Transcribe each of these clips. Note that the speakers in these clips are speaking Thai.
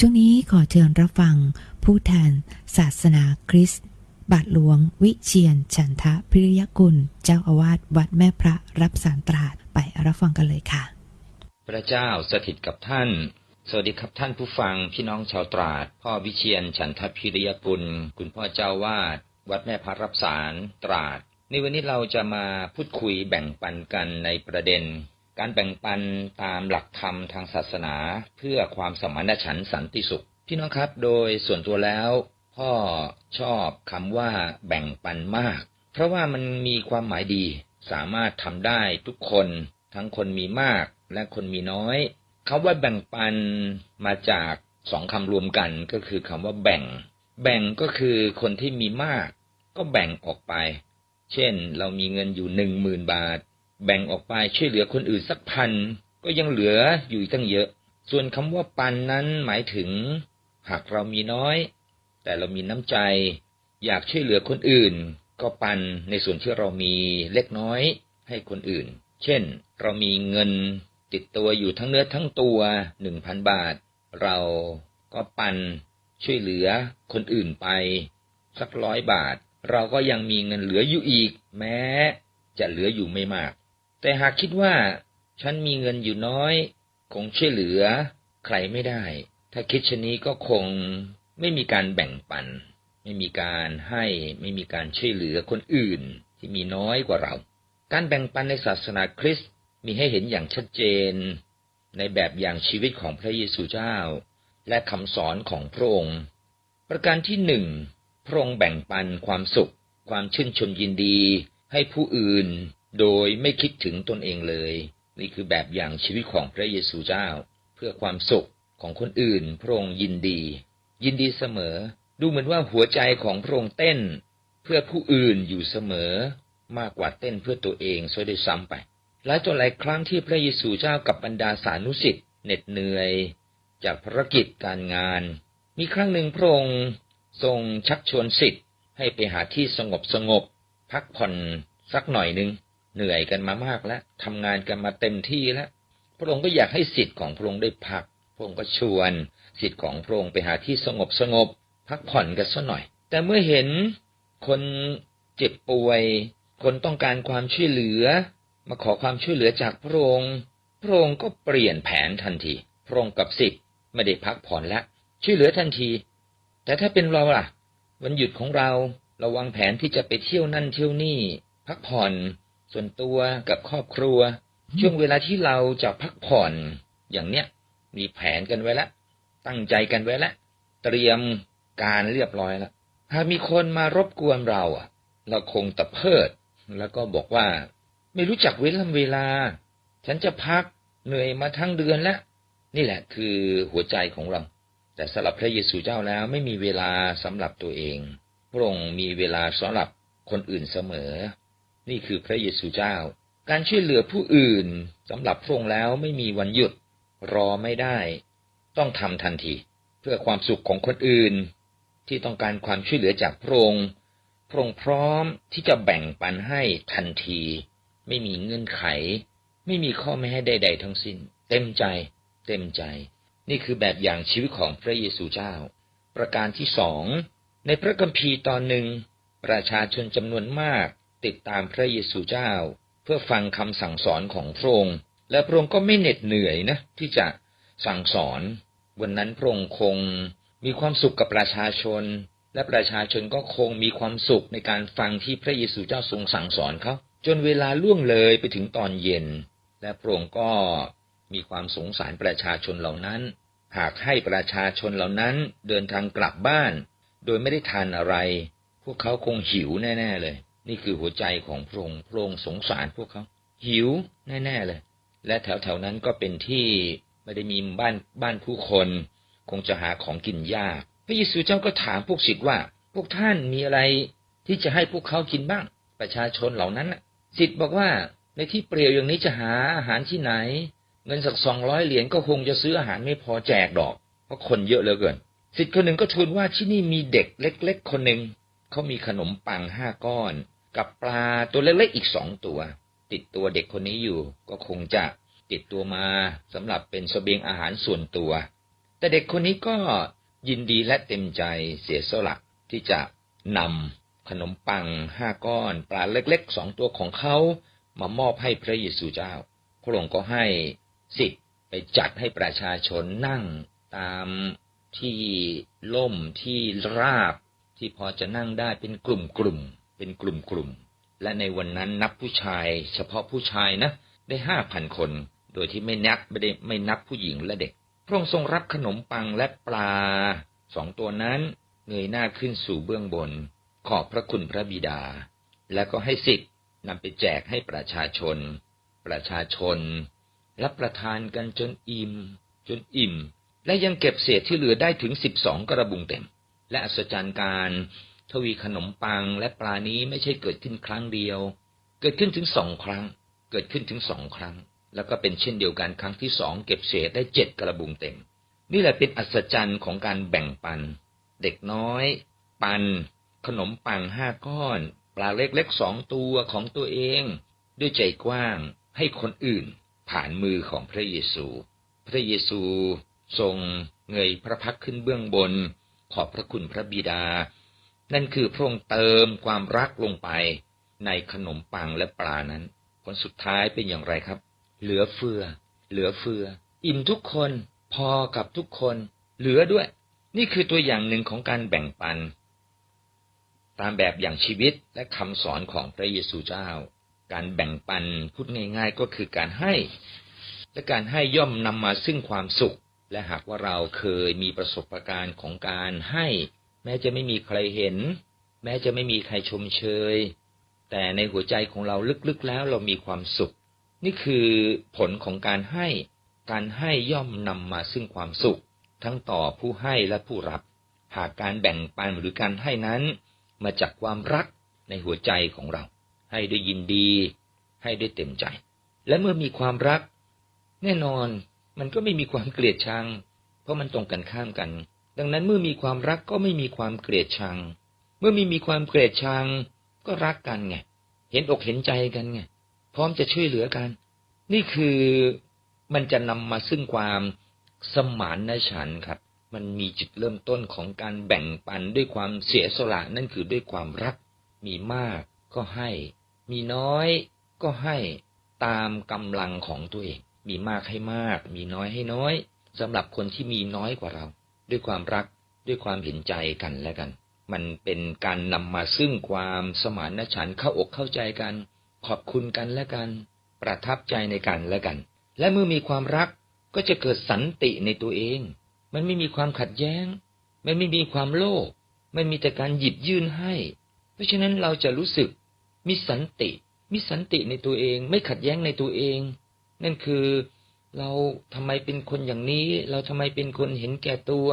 ช่วงนี้ขอเชิญรับฟัง ผู้แทน ศาสนาคริสต์บาทหลวง วิเชียน ฉันทะพิริยกุล เจ้าอาวาสวัดแม่พระรับสารตราดไปรับฟังกันเลยค่ะ พระเจ้าสถิตกับท่าน สวัสดีครับท่านผู้ฟังพี่น้องชาวตราด พ่อวิเชียน ฉันทพิริยกุล คุณพ่อเจ้าวาดวัดแม่พระรับสารตราดในวันนี้เราจะมาพูดคุยแบ่งปันกันในประเด็น การแบ่งปันตามหลักธรรมทางศาสนาเพื่อความสมานฉันท์สันติสุข พี่น้องครับโดยส่วนตัวแล้ว พ่อชอบคำว่าแบ่งปันมาก เพราะว่ามันมีความหมายดีสามารถทำได้ทุกคน ทั้งคนมีมากและคนมีน้อยคำว่าแบ่งปันมาจากสองคำรวมกันก็คือคำว่าแบ่ง แบ่งก็คือคนที่มีมาก ก็แบ่งออกไป เช่น เรามีเงินอยู่หนึ่งหมื่นบาท แบ่งออกไปช่วยเหลือคนอื่นสักพันก็ยังเหลืออยู่อีกตั้งเยอะ ส่วนคำว่าปันนั้นหมายถึง หากเรามีน้อย แต่เรามีน้ำใจ อยากช่วยเหลือคนอื่น ก็ปันในส่วนที่เรามีเล็กน้อยให้คนอื่น เช่น เรามีเงินติดตัวอยู่ทั้งเนื้อทั้งตัวหนึ่งพันบาท เราก็ปันช่วยเหลือคนอื่นไปสักร้อยบาท เราก็ยังมีเงินเหลืออยู่อีก แม้ จะเหลืออยู่ไม่มาก แต่หากคิดว่าฉันมีเงินอยู่น้อย คงช่วยเหลือ ใครไม่ได้ ถ้าคิดชนี้ก็คงไม่มีการแบ่งปัน ไม่มีการให้ไม่มีการช่วยเหลือคนอื่นที่มีน้อยกว่าเรา การแบ่งปันในศาสนาคริสต์มีให้เห็นอย่างชัดเจน ในแบบอย่างชีวิตของพระเยซูเจ้า และคำสอนของพระองค์ ประการที่หนึ่งพระองค์แบ่งปันความสุข ความชื่นชมยินดี ให้ผู้อื่น โดยไม่คิดถึงตนเองเลย นี่คือแบบอย่างชีวิตของพระเยซูเจ้า เพื่อความสุขของคนอื่นพระองค์ยินดี ยินดีเสมอ ดูเหมือนว่าหัวใจของพระองค์เต้น เพื่อผู้อื่นอยู่เสมอ มากกว่าเต้นเพื่อตัวเองซะด้วยซ้ำไปหลายตัวหลายครั้งที่พระเยซูเจ้ากับบรรดาสานุสิทธิ์เหน็ดเหนื่อย จากภารกิจการงาน มีครั้งหนึ่งพระองค์ทรงชักชวนสิทธิ์ให้ไปหาที่สงบสงบ พักผ่อนสักหน่อยหนึ่ง เหนื่อยกันมามากแล้วทำงานกันมาเต็มที่แล้ว พระองค์ก็อยากให้สิทธิ์ของพระองค์ได้พัก พระองค์ก็ชวนสิทธิ์ของพระองค์ไปหาที่สงบสงบ พักผ่อนกันสักหน่อย แต่เมื่อเห็นคนเจ็บป่วย คนต้องการความช่วยเหลือ มาขอความช่วยเหลือจากพระองค์ พระองค์ก็เปลี่ยนแผนทันที พระองค์กับสิทธิ์ไม่ได้พักผ่อนแล้วช่วยเหลือทันที แต่ถ้าเป็นเราล่ะ วันหยุดของเราเราวางแผนที่จะไปเที่ยวนั่นเที่ยวนี่ พักผ่อน ส่วนตัวกับครอบครัว ช่วงเวลาที่เราจะพักผ่อนอย่างเนี้ยมีแผนกันไว้แล้วตั้งใจกันไว้แล้วเตรียมการเรียบร้อยแล้วหากมีคนมารบกวนเราอะ เราคงตะเพิด แล้วก็บอกว่า ไม่รู้จักเว้นลำเวลา ฉันจะพักเหนื่อยมาทั้งเดือนแล้วนี่แหละคือหัวใจของเรา แต่สำหรับพระเยซูเจ้าแล้วไม่มีเวลาสำหรับตัวเอง พระองค์มีเวลาสำหรับคนอื่นเสมอ นี่คือพระเยซูเจ้า การช่วยเหลือผู้อื่นสำหรับพระองค์แล้วไม่มีวันหยุด รอไม่ได้ ต้องทำทันที เพื่อความสุขของคนอื่น ที่ต้องการความช่วยเหลือจากพระองค์ พระองค์พร้อมที่จะแบ่งปันให้ทันที ไม่มีเงื่อนไข ไม่มีข้อไม่ให้ใด ๆ ทั้งสิ้น เต็มใจ เต็มใจ นี่คือแบบอย่างชีวิตของพระเยซูเจ้า ประการที่สองในพระคัมภีร์ตอนหนึ่งประชาชนจำนวนมาก ติดตามพระเยซูเจ้า เพื่อฟังคำสั่งสอนของพระองค์ และพระองค์ก็ไม่เหน็ดเหนื่อยนะที่จะสั่งสอน วันนั้นพระองค์คงมีความสุขกับประชาชน และประชาชนก็คงมีความสุขในการฟังที่พระเยซูเจ้าทรงสั่งสอนเขาจนเวลาล่วงเลยไปถึงตอนเย็น และพระองค์ก็มีความสงสารประชาชนเหล่านั้น หากให้ประชาชนเหล่านั้นเดินทางกลับบ้าน โดยไม่ได้ทานอะไร พวกเขาคงหิวแน่ ๆ เลย นี่คือหัวใจของพระองค์พระองค์สงสารพวกเขา หิวแน่ๆเลย และแถวๆนั้นก็เป็นที่ไม่ได้มีบ้านบ้านผู้คน คงจะหาของกินยาก พระเยซูเจ้าก็ถามพวกศิษย์ว่า พวกท่านมีอะไรที่จะให้พวกเขากินบ้าง ประชาชนเหล่านั้นสิทธิ์บอกว่าในที่เปลี่ยวอย่างนี้จะหาอาหารที่ไหน เงินสักสองร้อยเหรียญก็คงจะซื้ออาหารไม่พอแจกดอก เพราะคนเยอะเหลือเกินสิทธิ์คนหนึ่งก็ทูลว่าที่นี่มีเด็กเล็ก ๆ คนหนึ่งเขามีขนมปังห้าก้อน กับปลาตัวเล็กๆอีกสองตัว ติดตัวเด็กคนนี้อยู่ ก็คงจะติดตัวมาสำหรับเป็นสเสบียงอาหารส่วนตัว แต่เด็กคนนี้ก็ยินดีและเต็มใจเสียสละที่จะนำขนมปังห้าก้อน ปลาเล็กๆสองตัวของเขามามอบให้พระเยซูเจ้า พระองค์ก็ให้สิทธิ์ไปจัดให้ประชาชนนั่งตามที่ล่มที่ราบที่พอจะนั่งได้เป็นกลุ่มๆ เป็นกลุ่มๆ และในวันนั้นนับผู้ชาย เฉพาะผู้ชายนะ ได้ห้าพันคน โดยที่ไม่นับไม่ได้ไม่นับผู้หญิงและเด็ก พระองค์ทรงรับขนมปังและปลาสองตัวนั้นเงยหน้าขึ้นสู่เบื้องบน ขอบพระคุณพระบิดา แล้วก็ให้สิทธิ์นำไปแจกให้ประชาชน ประชาชนรับประทานกันจนอิ่มจนอิ่ม และยังเก็บเศษที่เหลือได้ถึงสิบสองกระบุงเต็ม และอัศจรรย์การ ทวีขนมปังและปลานี้ไม่ใช่เกิดขึ้นครั้งเดียว เกิดขึ้นถึงสองครั้ง เกิดขึ้นถึงสองครั้ง แล้วก็เป็นเช่นเดียวกันครั้งที่สองเก็บเศษได้เจ็ดกระบุงเต็ม นี่แหละเป็นอัศจรรย์ของการแบ่งปัน เด็กน้อย ปัน ขนมปังห้าก้อน ปลาเล็กๆสองตัวของตัวเอง ด้วยใจกว้างให้คนอื่นผ่านมือของพระเยซู พระเยซูทรงเงยพระพักขึ้นเบื้องบน ขอบพระคุณพระบิดา นั่นคือพระองค์เติมความรักลงไปในขนมปังและปลานั้น ผลสุดท้ายเป็นอย่างไรครับ เหลือเฟือ เหลือเฟือ อิ่มทุกคนพอกับทุกคน เหลือด้วย นี่คือตัวอย่างหนึ่งของการแบ่งปัน ตามแบบอย่างชีวิตและคำสอนของพระเยซูเจ้า การแบ่งปันพูดง่าย ๆ ก็คือการให้ และการให้ย่อมนำมาซึ่งความสุข และหากว่าเราเคยมีประสบการณ์ของการให้ แม้จะไม่มีใครเห็น แม้จะไม่มีใครชมเชย แต่ในหัวใจของเราลึกๆแล้วเรามีความสุข นี่คือผลของการให้ การให้ย่อมนำมาซึ่งความสุข ทั้งต่อผู้ให้และผู้รับ หากการแบ่งปันหรือการให้นั้น มาจากความรักในหัวใจของเรา ให้ด้วยยินดี ให้ด้วยเต็มใจ และเมื่อมีความรัก แน่นอนมันก็ไม่มีความเกลียดชัง เพราะมันตรงกันข้ามกัน ดังนั้นเมื่อมีความรักก็ไม่มีความเกลียดชัง เมื่อม่มีความเกลียดชัง ก็รักกันไง เห็นอกเห็นใจกันไง พร้อมจะช่วยเหลือกัน นี่คือมันจะนำมาซึ่งความสมานนฉันครับ มันมีจุดเริ่มต้นของการแบ่งปันด้วยความเสียสละนั่นคือด้วยความรัก มีมากก็ให้ มีน้อยก็ให้ตามกำลังของตัวเอง มีมากให้มาก มีน้อยให้น้อยสำหรับคนที่มีน้อยกว่าเรา ด้วยความรักด้วยความเห็นใจกันและกัน มันเป็นการนำมาซึ่งความสมานฉันท์เข้าอกเข้าใจกัน ขอบคุณกันและกัน ประทับใจในกันและกัน และเมื่อมีความรักก็จะเกิดสันติในตัวเอง มันไม่มีความขัดแย้ง มันไม่มีความโลภมันมีแต่การหยิบยื่นให้ เพราะฉะนั้นเราจะรู้สึกมีสันติ มีสันติในตัวเอง ไม่ขัดแย้งในตัวเอง นั่นคือ เราทำไมเป็นคนอย่างนี้ เราทำไมเป็นคนเห็นแก่ตัว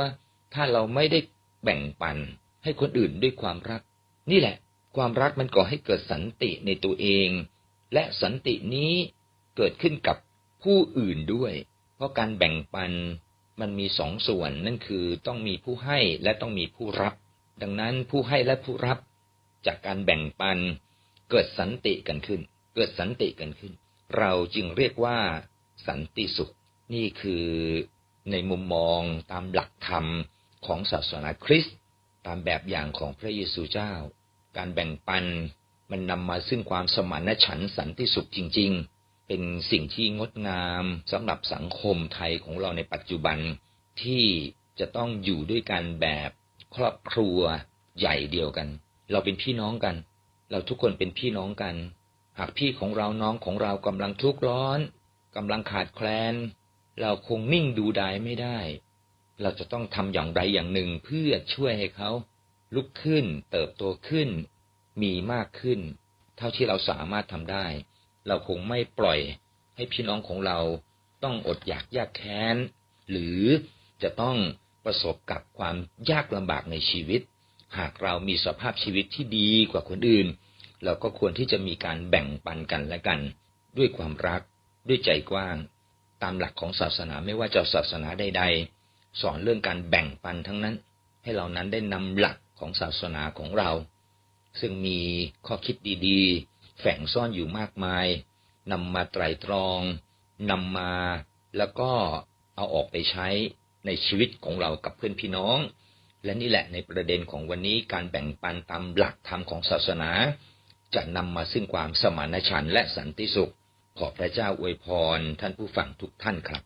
ถ้าเราไม่ได้แบ่งปันให้คนอื่นด้วยความรัก นี่แหละ ความรักมันก่อให้เกิดสันติในตัวเอง และสันตินี้เกิดขึ้นกับผู้อื่นด้วย เพราะการแบ่งปันมันมีสองส่วนนั่นคือต้องมีผู้ให้และต้องมีผู้รับ ดังนั้นผู้ให้และผู้รับ จากการแบ่งปันเกิดสันติกันขึ้น เกิดสันติกันขึ้น เราจึงเรียกว่า สันติสุข นี่คือในมุมมองตามหลักธรรมของศาสนาคริสต์ตามแบบอย่างของพระเยซูเจ้า การแบ่งปันมันนำมาซึ่งความสมานฉันท์สันติสุขจริง ๆ เป็นสิ่งที่งดงามสำหรับสังคมไทยของเราในปัจจุบันที่จะต้องอยู่ด้วยกันแบบครอบครัวใหญ่เดียวกัน เราเป็นพี่น้องกัน เราทุกคนเป็นพี่น้องกัน หากพี่ของเราน้องของเรากำลังทุกข์ร้อน กำลังขาดแคลน เราคงนิ่งดูดายไม่ได้ เราจะต้องทำอย่างใดอย่างหนึ่งเพื่อช่วยให้เขา ลุกขึ้น เติบโตขึ้น มีมากขึ้น เท่าที่เราสามารถทำได้ เราคงไม่ปล่อยให้พี่น้องของเราต้องอดอยากยากแค้น หรือจะต้องประสบกับความยากลำบากในชีวิต หากเรามีสภาพชีวิตที่ดีกว่าคนอื่น เราก็ควรที่จะมีการแบ่งปันกันและกัน ด้วยความรัก ด้วยใจกว้าง ตามหลักของศาสนาไม่ว่าจะศาสนาใด ๆ สอนเรื่องการแบ่งปันทั้งนั้น ให้เรานั้นได้นำหลักของศาสนาของเรา ซึ่งมีข้อคิดดีๆ แฝงซ่อนอยู่มากมายนำมาไตรตรองนำมาแล้วก็เอาออกไปใช้ในชีวิตของเรากับเพื่อนพี่น้อง และนี่แหละในประเด็นของวันนี้การแบ่งปันตามหลักธรรมของศาสนา จะนำมาซึ่งความสมานฉันและสันติสุข ขอพระเจ้าอวยพรท่านผู้ฟังทุกท่านครับ